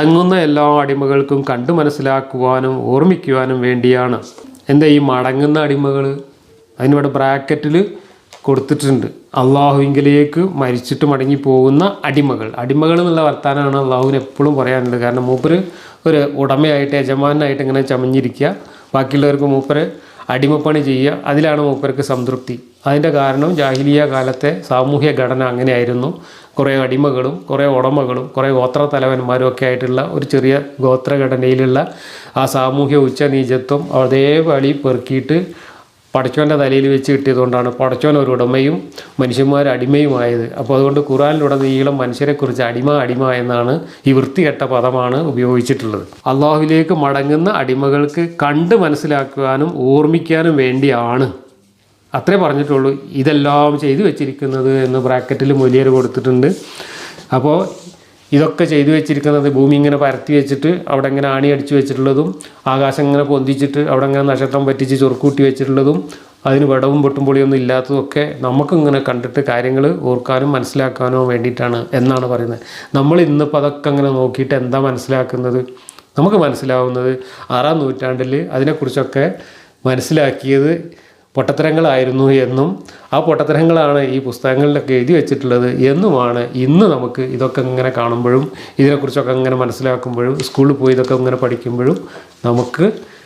മടങ്ങുന്ന എല്ലാ അടിമകൾക്കും കണ്ടു മനസ്സിലാക്കുവാനും ഓർമ്മിക്കുവാനും വേണ്ടിയാണ്. എന്താ ഈ മടങ്ങുന്ന അടിമകൾ അതിനിവിടെ ബ്രാക്കറ്റിൽ കൊടുത്തിട്ടുണ്ട്. അള്ളാഹുവിങ്കിലേക്ക് മരിച്ചിട്ട് മടങ്ങി പോകുന്ന അടിമകൾ. അടിമകൾ എന്നുള്ള വർത്താനമാണ് അള്ളാഹുവിന് എപ്പോഴും പറയാനുള്ളത്. കാരണം മൂപ്പര് ഒരു ഉടമയായിട്ട് യജമാനായിട്ട് ഇങ്ങനെ ചമഞ്ഞിരിക്കുക. ബാക്കിയുള്ളവർക്ക് മൂപ്പര് അടിമപ്പണി ചെയ്യുക. അതിലാണ് മൂപ്പർക്ക് സംതൃപ്തി. അതിന്റെ കാരണം ജാഹിലിയ കാലത്തെ സാമൂഹ്യ ഘടന അങ്ങനെയായിരുന്നു. കുറേ അടിമകളും കുറേ ഉടമകളും കുറേ ഗോത്ര തലവന്മാരും ഒക്കെ ആയിട്ടുള്ള ഒരു ചെറിയ ഗോത്രഘടനയിലുള്ള ആ സാമൂഹ്യ ഉച്ചനീചത്വം അതേപടി പെറുക്കിയിട്ട് പടച്ചോന്റെ തലയിൽ വെച്ച് കിട്ടിയതുകൊണ്ടാണ് പടച്ചോൻ ഒരു ഉടമയും മനുഷ്യന്മാർ അടിമയുമായത്. അപ്പോൾ അതുകൊണ്ട് ഖുറാനിലുടനീളം മനുഷ്യരെക്കുറിച്ച് അടിമ അടിമ എന്നാണ് ഈ വൃത്തികെട്ട പദമാണ് ഉപയോഗിച്ചിട്ടുള്ളത്. അള്ളാഹുവിലേക്ക് മടങ്ങുന്ന അടിമകൾക്ക് കണ്ട് മനസ്സിലാക്കുവാനും ഓർമ്മിക്കാനും വേണ്ടിയാണ്. അത്രേ പറഞ്ഞിട്ടുള്ളൂ. ഇതെല്ലാം ചെയ്തു വെച്ചിരിക്കുന്നത് എന്ന് ബ്രാക്കറ്റിൽ മൊലിയർ കൊടുത്തിട്ടുണ്ട്. അപ്പോൾ ഇതൊക്കെ ചെയ്തു വെച്ചിരിക്കുന്നത് ഭൂമി ഇങ്ങനെ പരത്തി വെച്ചിട്ട് അവിടെ ഇങ്ങനെ ആണി അടിച്ചു വെച്ചിട്ടുള്ളതും ആകാശം ഇങ്ങനെ പൊന്തിച്ചിട്ട് അവിടെ ഇങ്ങനെ നക്ഷത്രം പറ്റിച്ച് ചൊറുക്കൂട്ടി വെച്ചിട്ടുള്ളതും അതിന് വിടവും പൊട്ടും പൊളിയൊന്നും ഇല്ലാത്തതൊക്കെ നമുക്കിങ്ങനെ കണ്ടിട്ട് കാര്യങ്ങൾ ഓർക്കാനും മനസ്സിലാക്കാനോ വേണ്ടിയിട്ടാണ് എന്നാണ് പറയുന്നത്. നമ്മൾ ഇന്നിപ്പോൾ അതൊക്കെ അങ്ങനെ നോക്കിയിട്ട് എന്താ മനസ്സിലാക്കുന്നത്? നമുക്ക് മനസ്സിലാവുന്നത് ആറാം നൂറ്റാണ്ടിൽ അതിനെക്കുറിച്ചൊക്കെ മനസ്സിലാക്കിയത് പൊട്ടത്തരങ്ങളായിരുന്നു എന്നും ആ പൊട്ടത്തരങ്ങളാണ് ഈ പുസ്തകങ്ങളിലൊക്കെ എഴുതി വെച്ചിട്ടുള്ളത് എന്നുമാണ് ഇന്ന് നമുക്ക് ഇതൊക്കെ ഇങ്ങനെ കാണുമ്പോഴും ഇതിനെക്കുറിച്ചൊക്കെ ഇങ്ങനെ മനസ്സിലാക്കുമ്പോഴും സ്കൂളിൽ പോയി ഇതൊക്കെ ഇങ്ങനെ പഠിക്കുമ്പോഴും നമുക്ക്